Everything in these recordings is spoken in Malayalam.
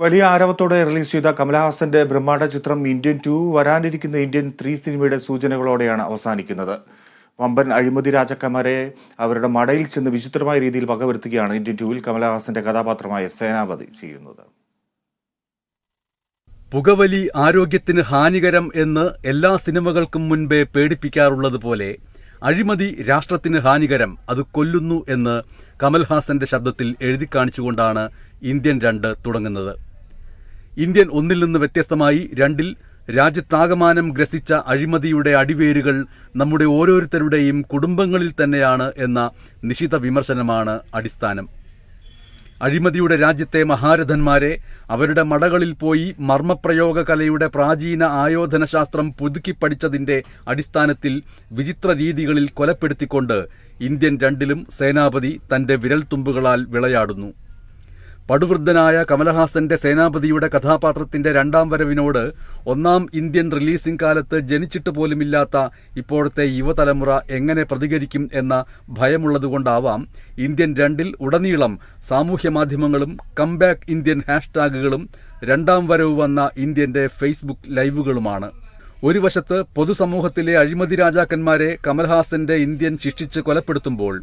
വലിയ ആരവത്തോടെ റിലീസ് ചെയ്ത കമലഹാസന്റെ ബ്രഹ്മാണ്ഡ ചിത്രം ഇന്ത്യൻ ടു വരാനിരിക്കുന്ന ഇന്ത്യൻ ത്രീ സിനിമയുടെ സൂചനകളോടെയാണ് അവസാനിക്കുന്നത്. വമ്പൻ അഴിമതി രാജക്കന്മാരെ അവരുടെ മടയിൽ ചെന്ന് വിചിത്രമായ രീതിയിൽ വകവരുത്തുകയാണ് ഇന്ത്യൻ ടൂവിൽ കമലഹാസന്റെ കഥാപാത്രമായ സേനാപതി ചെയ്യുന്നത്. പുകവലി ആരോഗ്യത്തിന് ഹാനികരം എന്ന് എല്ലാ സിനിമകൾക്കും മുൻപേ പേടിപ്പിക്കാറുള്ളത് പോലെ അഴിമതി രാഷ്ട്രത്തിന് ഹാനികരം അത് കൊല്ലുന്നു എന്ന് കമൽഹാസന്റെ ശബ്ദത്തിൽ എഴുതി കാണിച്ചുകൊണ്ടാണ് ഇന്ത്യൻ രണ്ട് തുടങ്ങുന്നത്. ഇന്ത്യൻ ഒന്നിൽ നിന്ന് വ്യത്യസ്തമായി രണ്ടിൽ രാജ്യത്താകമാനം ഗ്രസിച്ച അഴിമതിയുടെ അടിവേരുകൾ നമ്മുടെ ഓരോരുത്തരുടെയും കുടുംബങ്ങളിൽ തന്നെയാണ് എന്ന നിശിത വിമർശനമാണ് അടിസ്ഥാനം. അഴിമതിയുടെ രാജ്യത്തെ മഹാരഥന്മാരെ അവരുടെ മടകളിൽ പോയി മർമ്മപ്രയോഗ കലയുടെ പ്രാചീന ആയോധനശാസ്ത്രം പുതുക്കി പഠിച്ചതിന്റെ അടിസ്ഥാനത്തിൽ വിചിത്ര രീതികളിൽ കൊലപ്പെടുത്തിക്കൊണ്ട് ഇന്ത്യൻ രണ്ടിലും സേനാപതി തന്റെ വിരൽത്തുമ്പുകളാൽ വിളയാടുന്നു. പടുവൃദ്ധനായ കമലഹാസന്റെ സേനാപതിയുടെ കഥാപാത്രത്തിന്റെ രണ്ടാം വരവിനോട് ഒന്നാം ഇന്ത്യൻ റിലീസിംഗ് കാലത്ത് ജനിച്ചിട്ട് പോലുമില്ലാത്ത ഇപ്പോഴത്തെ യുവതലമുറ എങ്ങനെ പ്രതികരിക്കും എന്ന ഭയമുള്ളതുകൊണ്ടാവാം ഇന്ത്യൻ രണ്ടിൽ ഉടനീളം സാമൂഹ്യ മാധ്യമങ്ങളും കംബാക്ക് ഇന്ത്യൻ ഹാഷ്ടാഗുകളും രണ്ടാം വരവ് വന്ന ഇന്ത്യന്റെ ഫേസ്ബുക്ക് ലൈവുകളുമാണ്. ഒരു വശത്ത് പൊതുസമൂഹത്തിലെ അഴിമതി രാജാക്കന്മാരെ കമൽഹാസന്റെ ഇന്ത്യൻ ശിക്ഷിച്ച് കൊലപ്പെടുത്തുമ്പോൾ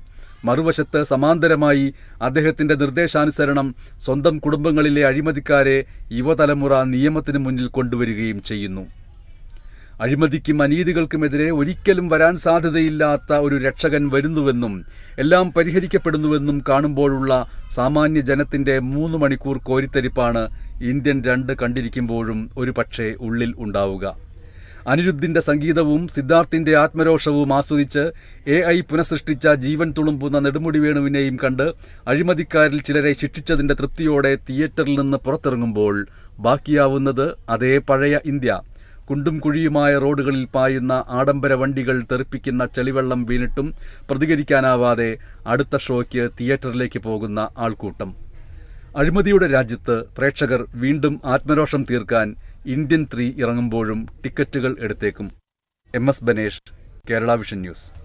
മറുവശത്ത് സമാന്തരമായി അദ്ദേഹത്തിന്റെ നിർദ്ദേശാനുസരണം സ്വന്തം കുടുംബങ്ങളിലെ അഴിമതിക്കാരെ യുവതലമുറ നിയമത്തിന് മുന്നിൽ കൊണ്ടുവരികയും ചെയ്യുന്നു. അഴിമതിക്കും അനീതികൾക്കുമെതിരെ ഒരിക്കലും വരാൻ സാധ്യതയില്ലാത്ത ഒരു രക്ഷകൻ വരുന്നുവെന്നും എല്ലാം പരിഹരിക്കപ്പെടുന്നുവെന്നും കാണുമ്പോഴുള്ള സാമാന്യ ജനത്തിന്റെ മൂന്ന് മണിക്കൂർ കോരിത്തരിപ്പാണ് ഇന്ത്യൻ രണ്ട് കണ്ടിരിക്കുമ്പോഴും ഒരു ഉള്ളിൽ ഉണ്ടാവുക. അനിരുദ്ധിന്റെ സംഗീതവും സിദ്ധാർത്ഥിന്റെ ആത്മരോഷവും ആസ്വദിച്ച് എ ഐ പുനഃസൃഷ്ടിച്ച ജീവൻ തുളുമ്പുന്ന നെടുമുടി വേണുവിനെയും കണ്ട് അഴിമതിക്കാരിൽ ചിലരെ ശിക്ഷിച്ചതിന്റെ തൃപ്തിയോടെ തിയേറ്ററിൽ നിന്ന് പുറത്തിറങ്ങുമ്പോൾ ബാക്കിയാവുന്നത് അതേ പഴയ ഇന്ത്യ. കുണ്ടും കുഴിയുമായ റോഡുകളിൽ പായുന്ന ആഡംബര വണ്ടികൾ തെറിപ്പിക്കുന്ന ചെളിവെള്ളം വീണിട്ടും പ്രതികരിക്കാനാവാതെ അടുത്ത ഷോയ്ക്ക് തിയേറ്ററിലേക്ക് പോകുന്ന ആൾക്കൂട്ടം. അഴിമതിയുടെ രാജ്യത്ത് പ്രേക്ഷകർ വീണ്ടും ആത്മരോഷം തീർക്കാൻ ഇന്ത്യൻ ത്രീ ഇറങ്ങുമ്പോഴും ടിക്കറ്റുകൾ എടുത്തേക്കും. M S Banesh Kerala vision news.